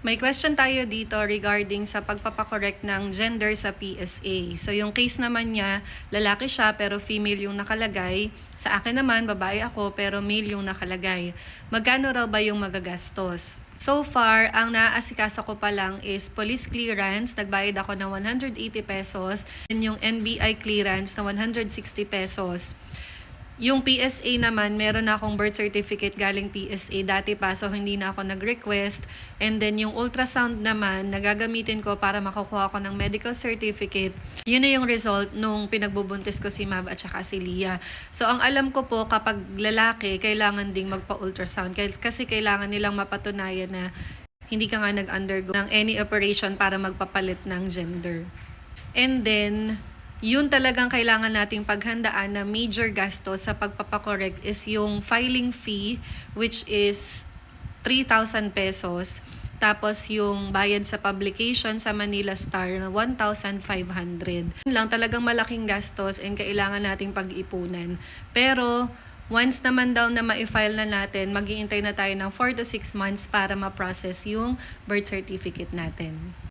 May question tayo dito regarding sa pagpapakorek ng gender sa PSA. So yung case naman niya, lalaki siya pero female yung nakalagay. Sa akin naman, babae ako pero male yung nakalagay. Magkano raw ba yung magagastos? So far, ang naaasikaso ko pa lang is police clearance. Nagbayad ako ng 180 pesos. And yung NBI clearance na 160 pesos. Yung PSA naman, meron na akong birth certificate galing PSA dati pa, so hindi na ako nag-request. And then yung ultrasound naman, nagagamitin ko para makukuha ko ng medical certificate. Yun na yung result nung pinagbubuntis ko si Mab at saka si Lia. So ang alam ko po, kapag lalaki, kailangan ding magpa-ultrasound. Kasi kailangan nilang mapatunayan na hindi ka nga nag-undergo ng any operation para magpapalit ng gender. And then, yun talagang kailangan nating paghandaan na major gasto sa pagpapakorek is yung filing fee which is 3,000 pesos. Tapos yung bayad sa publication sa Manila Star na 1,500. Yun lang talagang malaking gastos and kailangan nating pag-ipunan. Pero once naman daw na ma-file na natin, mag na tayo ng 4 to 6 months para ma-process yung birth certificate natin.